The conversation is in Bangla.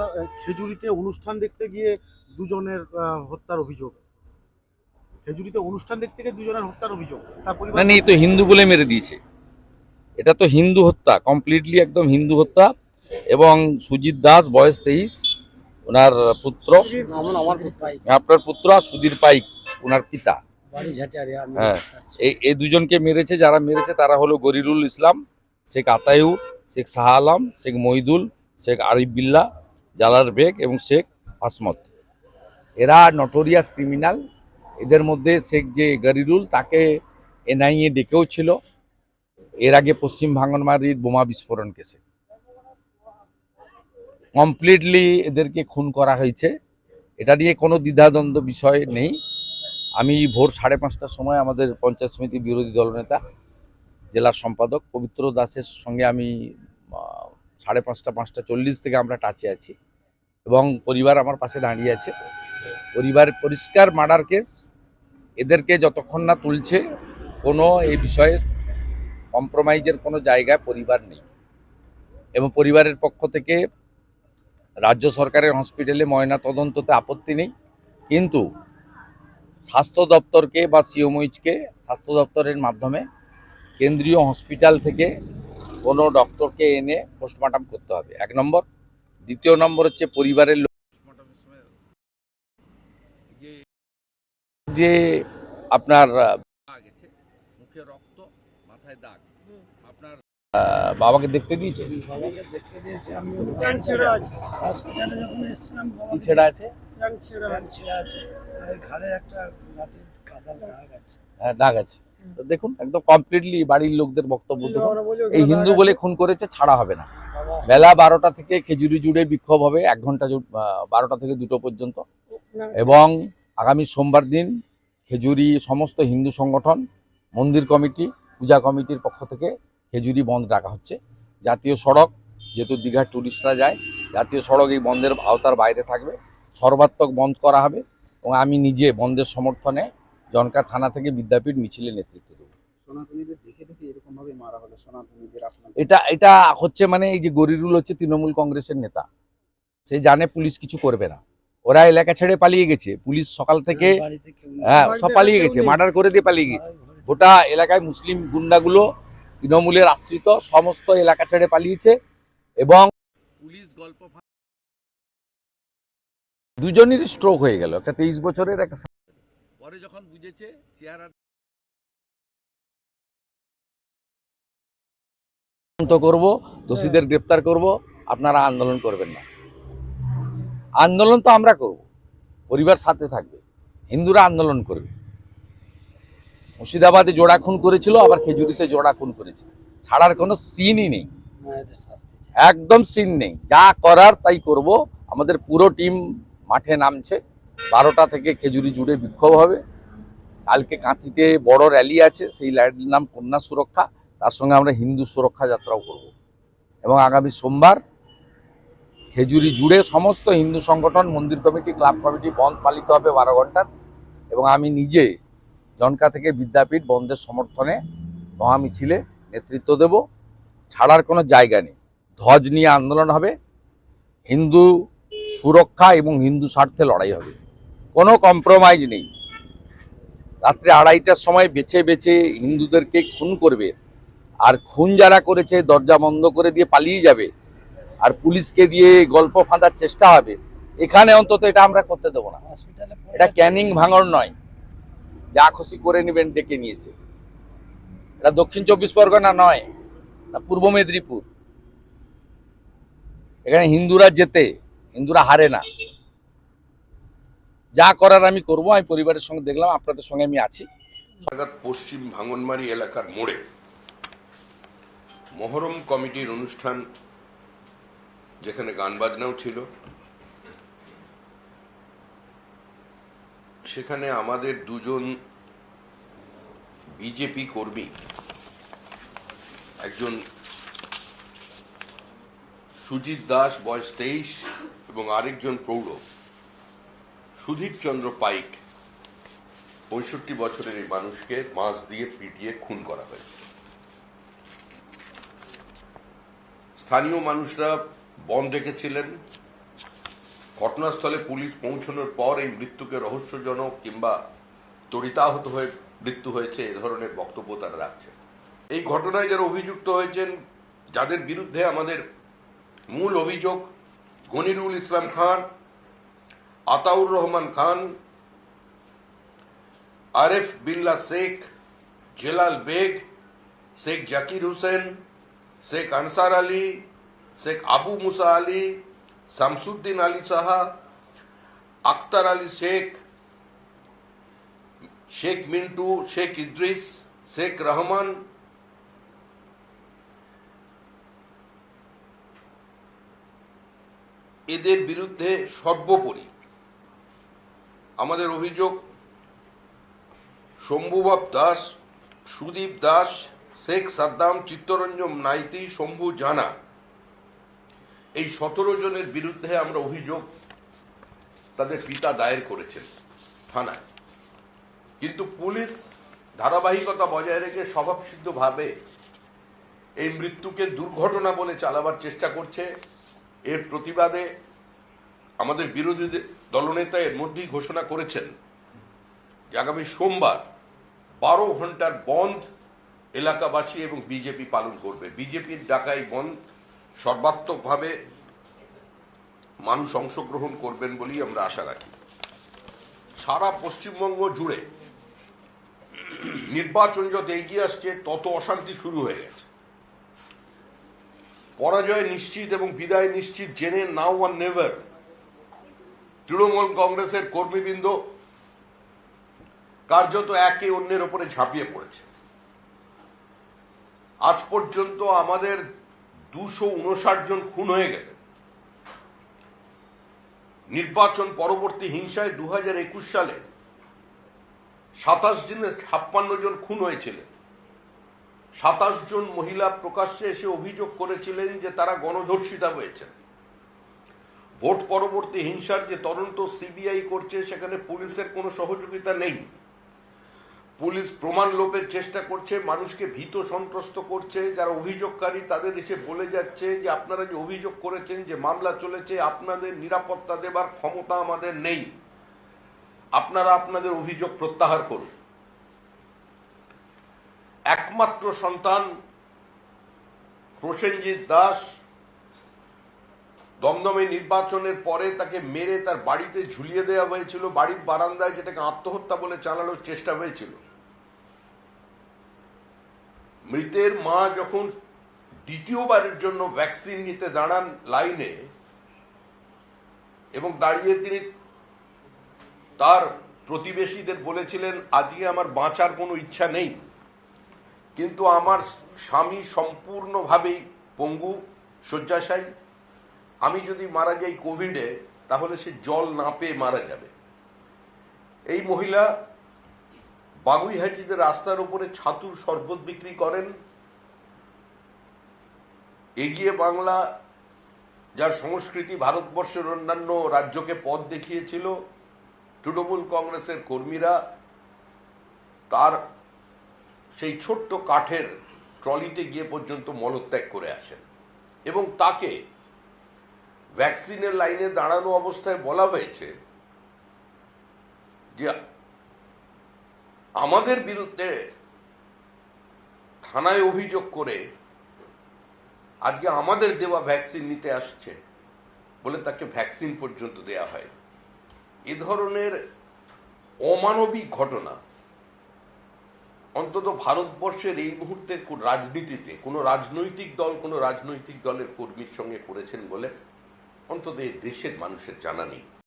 দাদা খেজুরিতে অনুষ্ঠান দেখতে গিয়ে দুজনের হত্যার অভিযোগ। খেজুরিতে অনুষ্ঠান দেখতে গিয়ে দুজনের হত্যার অভিযোগ। না নেই তো হিন্দু বলে মেরে দিয়েছে। এটা তো হিন্দু হত্যা কমপ্লিটলি একদম হিন্দু হত্যা। এবং সুজিত দাস বয়স তেইশ ওনার পুত্র। আপনার পুত্র আর সুধীর পাইক ওনার পিতা। হ্যাঁ। এই এই দুজনকে মেরেছে যারা মেরেছে তারা হলো গরিরুল ইসলাম শেখ আতায়ুর শেখ শাহ আলম শেখ মহিদুল শেখ আরিফ বিল্লা জালার বেগ এবং শেখ আসমত। এরা নটোরিয়াস ক্রিমিনাল এদের মধ্যে শেখ যে গরিরুল, তাকে এনআইএ ডেকেও ছিল। এর আগে পশ্চিম ভাঙনমারির বোমা বিস্ফোরণ কেসে। কমপ্লিটলি এদেরকে খুন করা হয়েছে। এটা নিয়ে কোনো দ্বিধাদ্বন্দ্ব বিষয় নেই। আমি ভোর সাড়ে পাঁচটার সময় আমাদের পঞ্চায়েত সমিতি বিরোধী দলনেতা, জেলার সম্পাদক পবিত্র দাসের সঙ্গে আমি সাড়ে পাঁচটা পাঁচটা চল্লিশ থেকে আমরা টাচে আছি। এবং পরিবার আমার পাশে দাঁড়িয়ে আছে। পরিবার পরিষ্কার মার্ডার কেস। এদেরকে যতক্ষণ না তুলছে, কোনো এই বিষয়ে কম্প্রোমাইজের কোনো জায়গায় পরিবার নেই। এবং পরিবারের পক্ষ থেকে রাজ্য সরকারের হসপিটালে ময়না তদন্ততে আপত্তি নেই। কিন্তু স্বাস্থ্য দপ্তরকে বা সিওমইচকে, স্বাস্থ্য দপ্তরের মাধ্যমে কেন্দ্রীয় হসপিটাল থেকে কোনো ডক্টরকে এনে পোস্টমর্টম করতে হবে। এক নম্বর। দ্বিতীয় নম্বর হচ্ছে পরিবারের লোক যে- যে আপনার মুখে রক্ত মাথায় দাগ। আপনার বাবাকে দেখতে দিয়েছে? বাবাকে দেখতে দিয়েছে আমি হসপিটালে হসপিটালে যখন এসেছিলাম কি বাবাকে ছেঁড়া আছে? প্যান্ট ছেঁড়া ছেঁড়া আছে। আর ঘাড়ে একটা লাঠির কাদার দাগ আছে। হ্যাঁ দাগ আছে। দেখুন একদম কমপ্লিটলি বাড়ির লোকদের বক্তব্য দেখুন। এই হিন্দু বলে খুন করেছে ছাড়া হবে না। বেলা বারোটা থেকে খেজুরি জুড়ে বিক্ষোভ হবে এক ঘণ্টা বারোটা থেকে দুটো পর্যন্ত। এবং আগামী সোমবার দিন খেজুরি সমস্ত হিন্দু সংগঠন মন্দির কমিটি পূজা কমিটির পক্ষ থেকে খেজুরি বন্ধ রাখা হচ্ছে। জাতীয় সড়ক যেহেতু দীঘার ট্যুরিস্টরা যায় জাতীয় সড়ক এই বন্ধের আওতার বাইরে থাকবে। সর্বাত্মক বন্ধ করা হবে এবং আমি নিজে বন্ধের সমর্থনে জনকা থানা থেকে বিদ্যাপীঠ মিছিলে নেতৃত্ব দেব। সনাতনীদের দেখে দেখে এরকম ভাবে মারা হলো সনাতনীদের আপনার এটা এটা হচ্ছে মানে এই যে গরিরুল হচ্ছে তৃণমূল কংগ্রেসের নেতা। সে জানে পুলিশ কিছু করবে না। ওরা এলাকা ছেড়ে পালিয়ে গেছে। পুলিশ সকাল থেকে নেই। হ্যাঁ সব পালিয়ে গেছে মার্ডার করে দিয়ে পালিয়ে গেছে। গোটা এলাকায় মুসলিম গুন্ডাগুলো তৃণমূলের আশ্রিত সমস্ত এলাকা ছেড়ে পালিয়েছে এবং পুলিশ গল্প দুজনেরই স্ট্রোক হয়ে গেল। একটা তেইশ বছরের একটা পরে যখন বুঝেছে চেহারা করব, দোষীদের গ্রেপ্তার করব, আপনারা আন্দোলন করবেন না। আন্দোলন তো আমরা করব, পরিবার সাথে থাকবে, হিন্দুরা আন্দোলন করবে। মুর্শিদাবাদে জোড়া খুন করেছিল, আবার খেজুরিতে জোড়া খুন করেছে। ছাড়ার কোনো সিনই নেই। একদম সিন নেই। যা করার তাই করব। আমাদের পুরো টিম মাঠে নামছে। বারোটা থেকে খেজুরি জুড়ে বিক্ষোভ হবে। কালকে কাঁথিতে বড় র্যালি আছে, সেই র্যালির নাম কন্যা সুরক্ষা। তার সঙ্গে আমরা হিন্দু সুরক্ষা যাত্রাও করব। এবং আগামী সোমবার খেজুরি জুড়ে সমস্ত হিন্দু সংগঠন, মন্দির কমিটি, ক্লাব কমিটি বন্ধ পালিত হবে বারো ঘণ্টার। এবং আমি নিজে জনকা থেকে বিদ্যাপীঠ বন্ধের সমর্থনে মহামিছিলে নেতৃত্ব দেব। ছাড়ার কোনো জায়গা নেই। ধ্বজ নিয়ে আন্দোলন হবে। হিন্দু সুরক্ষা এবং হিন্দু স্বার্থে লড়াই হবে। কোনো কম্প্রোমাইজ নেই। রাত্রে আড়াইটার সময় বেছে বেছে হিন্দুদেরকে খুন করবে। আর খুন যারা করেছে দরজা বন্ধ করে দিয়ে পালিয়ে যাবে। আর পুলিশকে দিয়ে গল্প ফাঁদার চেষ্টা হবে। এখানে অন্তত এটা আমরা করতে দেবো না। এটা ক্যানিং ভাঙর নয়। যা খুশি করে নেবেন ডেকে নিয়েছে। এটা দক্ষিণ চব্বিশ পরগনা নয় না পূর্ব মেদিনীপুর। এখানে হিন্দুরা যেতে হিন্দুরা হারে না। যা করার আমি করব, আমি পরিবারের সঙ্গে দেখলাম, আপনাদের সঙ্গে আমি আছি। পশ্চিম ভাঙনমারি এলাকার মোড়ে মহরম কমিটির অনুষ্ঠান, যেখানে গান বাজনাও ছিল। সেখানে আমাদের দুজন বিজেপি কর্মী, একজন সুজিত দাস, বয়স তেইশ, এবং আরেকজন প্রৌঢ়। সুধীর চন্দ্র পাইক পঁয়ষট্টি বছরের এই মানুষকে মাছ দিয়ে পিটিয়ে খুন করা হয়েছে। স্থানীয় মানুষরা বন রেখেছিলেন ঘটনাস্থলে পুলিশ পৌঁছানোর পর এই মৃত্যুকে রহস্যজনক কিংবা তরিতাহত হয়ে মৃত্যু হয়েছে এ ধরনের বক্তব্য তারা রাখছে এই ঘটনায় যারা অভিযুক্ত হয়েছেন, যাদের বিরুদ্ধে আমাদের মূল অভিযোগ গনিরুল ইসলাম খান আতাউর রহমান খান, আরেফ বিল্লা শেখ, জেলাল বেগ, শেখ জাকির হোসেন, শেখ আনসার আলী, শেখ আবু মুসা আলী, শামসুদ্দিন আলী সাহা, আক্তার আলী শেখ শেখ মিন্টু, শেখ ইদ্রিস, শেখ রহমান, এদের বিরুদ্ধে সর্বোপরি আমাদের অভিযোগ, শম্ভুবাব দাস, সুদীপ দাস, শেখ সাদ্দাম, চিত্তরঞ্জন নাইতি শম্ভু জানা। এই সতেরো জনের বিরুদ্ধে আমরা অভিযোগ তাদের পিতা দায়ের করেছেন থানায়। কিন্তু পুলিশ ধারাবাহিকতা বজায় রেখে স্বভাবসিদ্ধভাবে এই মৃত্যুকে দুর্ঘটনা বলে চালাবার চেষ্টা করছে। এর প্রতিবাদে আমাদের বিরোধী দলনেতা এর মধ্যেই ঘোষণা করেছেন যে আগামী সোমবার বারো ঘণ্টার বন্ধ এলাকাবাসী এবং বিজেপি পালন করবে। বিজেপির ডাকাই বন্ধ, সর্বাত্মকভাবে মানুষ অংশগ্রহণ করবেন বলেই আমরা আশা রাখি। সারা পশ্চিমবঙ্গ জুড়ে নির্বাচন যত এগিয়ে আসছে, তত অশান্তি শুরু হয়ে গেছে। পরাজয় নিশ্চিত এবং বিদায় নিশ্চিত, জেনে নাও আর নেভার। তৃণমূল কংগ্রেসের কর্মীবৃন্দ কার্যত একে অন্যের উপরে ঝাঁপিয়ে পড়েছে। আজ পর্যন্ত আমাদের দুশো উনষাট জন খুন হয়ে গেলেন নির্বাচন পরবর্তী হিংসায় দু একুশ সালে সাতাশ দিনে ছাপ্পান্ন জন খুন হয়েছিলেন। সাতাশ জন মহিলা প্রকাশ্যে এসে অভিযোগ করেছিলেন যে তারা গণধর্ষিতা হয়েছেন। ভোট পরবর্তী হিংসার যে তদন্ত সিবিআই করছে, সেখানে পুলিশের কোনো সহযোগিতা নেই। পুলিশ প্রমাণ লোপের চেষ্টা করছে, মানুষকে ভীত সন্ত্রস্ত করছে, যারা অভিযোগকারী তাদের এসে বলে যাচ্ছে যে, আপনারা যে অভিযোগ করেছেন, যে মামলা চলেছে, আপনাদের নিরাপত্তা দেবার ক্ষমতা আমাদের নেই। আপনারা আপনাদের অভিযোগ প্রত্যাহার করুন। একমাত্র সন্তান প্রসেনজিৎ দাস দমদমে নির্বাচনের পরে তাকে মেরে তার বাড়িতে ঝুলিয়ে দেওয়া হয়েছিল, বাড়ির বারান্দায় যেটাকে আত্মহত্যা বলে চালানোর চেষ্টা হয়েছিল। মৃতের মা যখন দ্বিতীয়বারের জন্য ভ্যাকসিন নিতে দাঁড়ান লাইনে এবং দাঁড়িয়ে তিনি তার প্রতিবেশীদের বলেছিলেন, আজকে আমার বাঁচার কোনো ইচ্ছা নেই, কিন্তু আমার স্বামী সম্পূর্ণভাবেই পঙ্গু, শয্যাশায়ী। আমি যদি মারা যাই কোভিডে তাহলে সে জল না পেয়ে মারা যাবে। এই মহিলা বাগুইহাটিতে রাস্তার উপরে ছাতুর শরবত বিক্রি করেন। এগিয়ে বাংলা, যার সংস্কৃতি ভারতবর্ষের অন্যান্য রাজ্যকে পথ দেখিয়েছিল, তৃণমূল কংগ্রেসের কর্মীরা, তার সেই ছোট্ট কাঠের ট্রলিতে গিয়ে পর্যন্ত মলত্যাগ করে আসেন এবং তাকে ভ্যাকসিনের লাইনে দাঁড়ানো অবস্থায় বলা হয়েছে যে আমাদের বিরুদ্ধে থানায় অভিযোগ করে আজকে আমাদের দেওয়া ভ্যাকসিন নিতে আসছে বলে তাকে ভ্যাকসিন পর্যন্ত দেয়া হয়। এ ধরনের অমানবিক ঘটনা অন্তত ভারতবর্ষের এই মুহূর্তের রাজনীতিতে কোনো রাজনৈতিক দল কোনো রাজনৈতিক দলের কর্মীর সঙ্গে করেছেন বলে অন্তত এই দেশের মানুষের জানা নেই।